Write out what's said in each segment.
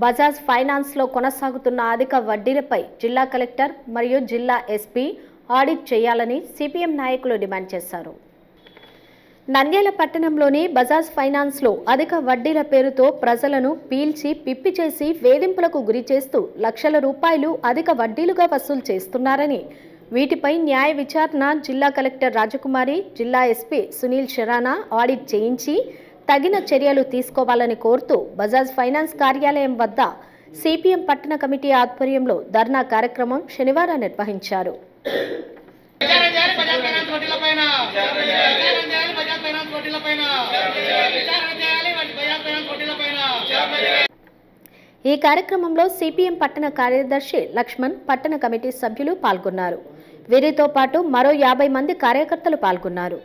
బజాజ్ ఫైనాన్స్లో కొనసాగుతున్న అధిక వడ్డీలపై జిల్లా కలెక్టర్ మరియు జిల్లా ఎస్పీ ఆడిట్ చేయాలని సిపిఎం నాయకులు డిమాండ్ చేశారు. నంద్యాల పట్టణంలోని బజాజ్ ఫైనాన్స్లో అధిక వడ్డీల పేరుతో ప్రజలను పీల్చి పిప్పి చేసి వేధింపులకు గురి చేస్తూ లక్షల రూపాయలు అధిక వడ్డీలుగా వసూలు చేస్తున్నారని వీటిపై న్యాయ విచారణ జిల్లా కలెక్టర్ రాజకుమారి జిల్లా ఎస్పీ సునీల్ షరానా ఆడిట్ చేయించి తగిన చర్యలు తీసుకోవాలని కోరుతూ బజాజ్ ఫైనాన్స్ కార్యాలయం వద్ద సిపిఎం పట్టణ కమిటీ ఆధ్వర్యంలో ధర్నా కార్యక్రమం శనివారం నిర్వహించారు. ఈ కార్యక్రమంలో సిపిఎం పట్టణ కార్యదర్శి లక్ష్మణ్ పట్టణ కమిటీ సభ్యులు పాల్గొన్నారు. వీరితో పాటు మరో యాభై మంది కార్యకర్తలు పాల్గొన్నారు.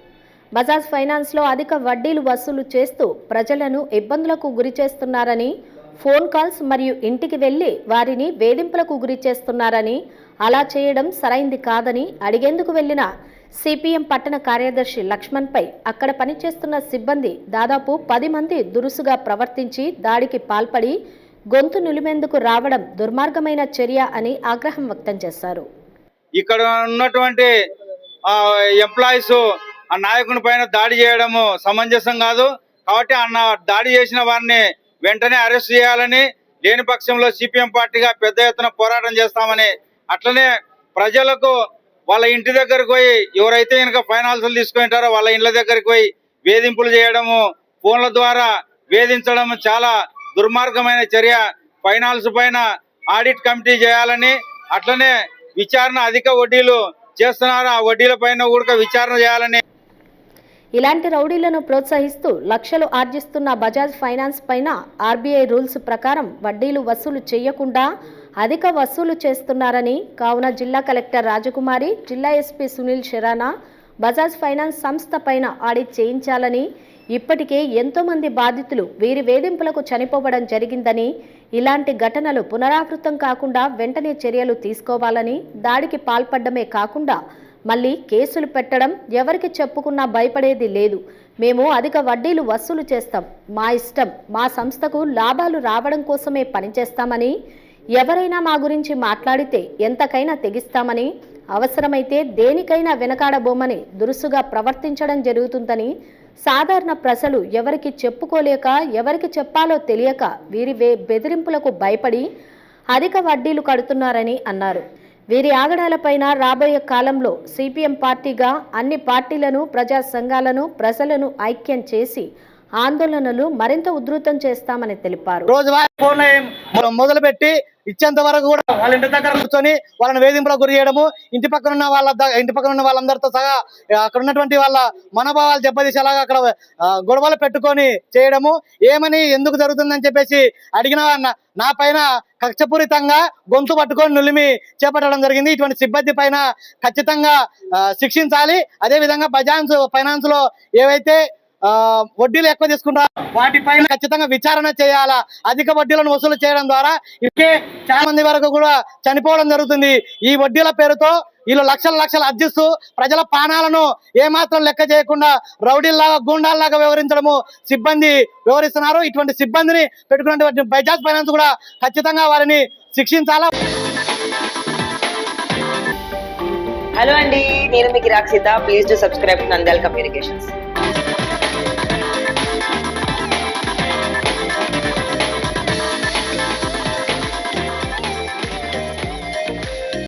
బజాజ్ ఫైనాన్స్లో అధిక వడ్డీలు వసూలు చేస్తూ ప్రజలను ఇబ్బందులకు గురి చేస్తున్నారని ఫోన్ కాల్స్ మరియు ఇంటికి వెళ్ళి వారిని వేధింపులకు గురి చేస్తున్నారని అలా చేయడం సరైంది కాదని అడిగేందుకు వెళ్ళిన సిపిఎం పట్టణ కార్యదర్శి లక్ష్మణ్పై అక్కడ పనిచేస్తున్న సిబ్బంది దాదాపు పది మంది దురుసుగా ప్రవర్తించి దాడికి పాల్పడి గొంతు నులిమేందుకు రావడం దుర్మార్గమైన చర్య అని ఆగ్రహం వ్యక్తం చేశారు. ఇక్కడ ఉన్నటువంటి ఎంప్లాయీస్ ఆ నాయకుని పైన దాడి చేయడము సమంజసం కాదు. కాబట్టి అన్న దాడి చేసిన వారిని వెంటనే అరెస్ట్ చేయాలని లేని పక్షంలో సిపిఎం పార్టీగా పెద్ద ఎత్తున పోరాటం చేస్తామని అట్లనే ప్రజలకు వాళ్ళ ఇంటి దగ్గరకు పోయి ఎవరైతే కనుక ఫైనాన్సులు తీసుకుంటారో వాళ్ళ ఇండ్ల దగ్గరికి పోయి వేధింపులు చేయడము ఫోన్ల ద్వారా వేధించడం చాలా దుర్మార్గమైన చర్య. ఫైనాన్స్ పైన ఆడిట్ కమిటీ చేయాలని అట్లనే విచారణ అధిక వడ్డీలు చేస్తున్నారు. ఆ వడ్డీల పైన కూడా విచారణ చేయాలని ఇలాంటి రౌడీలను ప్రోత్సహిస్తూ లక్షలు ఆర్జిస్తున్న బజాజ్ ఫైనాన్స్ పైన ఆర్బీఐ రూల్స్ ప్రకారం వడ్డీలు వసూలు చేయకుండా అధిక వసూలు చేస్తున్నారని కావున జిల్లా కలెక్టర్ రాజకుమారి జిల్లా ఎస్పీ సునీల్ షెరానా బజాజ్ ఫైనాన్స్ సంస్థ పైన ఆడిట్ చేయించాలని ఇప్పటికే ఎంతోమంది బాధితులు వీరి వేధింపులకు చనిపోవడం జరిగిందని ఇలాంటి ఘటనలు పునరావృతం కాకుండా వెంటనే చర్యలు తీసుకోవాలని దాడికి పాల్పడమే కాకుండా మళ్ళీ కేసులు పెట్టడం ఎవరికి చెప్పుకున్నా భయపడేది లేదు. మేము అధిక వడ్డీలు వసూలు చేస్తాం. మా ఇష్టం మా సంస్థకు లాభాలు రావడం కోసమే పనిచేస్తామని ఎవరైనా మా గురించి మాట్లాడితే ఎంతకైనా తెగిస్తామని అవసరమైతే దేనికైనా వెనకాడబోమని దురుసుగా ప్రవర్తించడం జరుగుతుందని సాధారణ ప్రజలు ఎవరికి చెప్పుకోలేక ఎవరికి చెప్పాలో తెలియక వీరి వే- బెదిరింపులకు భయపడి అధిక వడ్డీలు కడుతున్నారని అన్నారు. వీరి ఆగడాలపైన రాబోయే కాలంలో సిపిఎం పార్టీగా అన్ని పార్టీలను ప్రజా సంఘాలను ప్రజలను ఐక్యం చేసి ఆందోళనలు మరింత ఉధృతం చేస్తామని తెలిపారు. రోజువారీ ఫోన్ ఇచ్చేంత వరకు కూడా వాళ్ళ ఇంటి దగ్గర కూర్చొని వాళ్ళని వేధింపులకు గురి చేయడము ఇంటి పక్కన ఉన్న వాళ్ళ ఇంటి పక్కన ఉన్న వాళ్ళందరితో సహా అక్కడ ఉన్నటువంటి వాళ్ళ మనోభావాలు దెబ్బతీసేలాగా అక్కడ గొడవలు పెట్టుకొని చేయడము ఏమని ఎందుకు జరుగుతుందని చెప్పేసి అడిగిన నా- నా పైన కక్షపూరితంగా గొంతు పట్టుకొని నులిమి చేపట్టడం జరిగింది. ఇటువంటి సిబ్బంది పైన ఖచ్చితంగా శిక్షించాలి. అదే విధంగా బజాన్స్ ఫైనాన్స్లో ఏవైతే వడ్డీలు ఎక్కువ తీసుకుంటారు వాటిపైన ఖచ్చితంగా విచారణ చేయాలా? అధిక వడ్డీలను వసూలు చేయడం ద్వారా ఇప్పటికే చాలా మంది వరకు కూడా చనిపోవడం జరుగుతుంది. ఈ వడ్డీల పేరుతో వీళ్ళు లక్షల లక్షలు అర్జిస్తూ ప్రజల ప్రాణాలను ఏమాత్రం లెక్క చేయకుండా రౌడీల్లాగా గూండాల్లాగా వ్యవహరించడము సిబ్బంది వివరిస్తున్నారు ఇటువంటి సిబ్బందిని పెట్టుకున్నటువంటి బజాజ్ ఫైనాన్స్ కూడా ఖచ్చితంగా వారిని శిక్షించాలా? హలో అండి నేను మీకు Rakshita please to subscribe Nandal communications.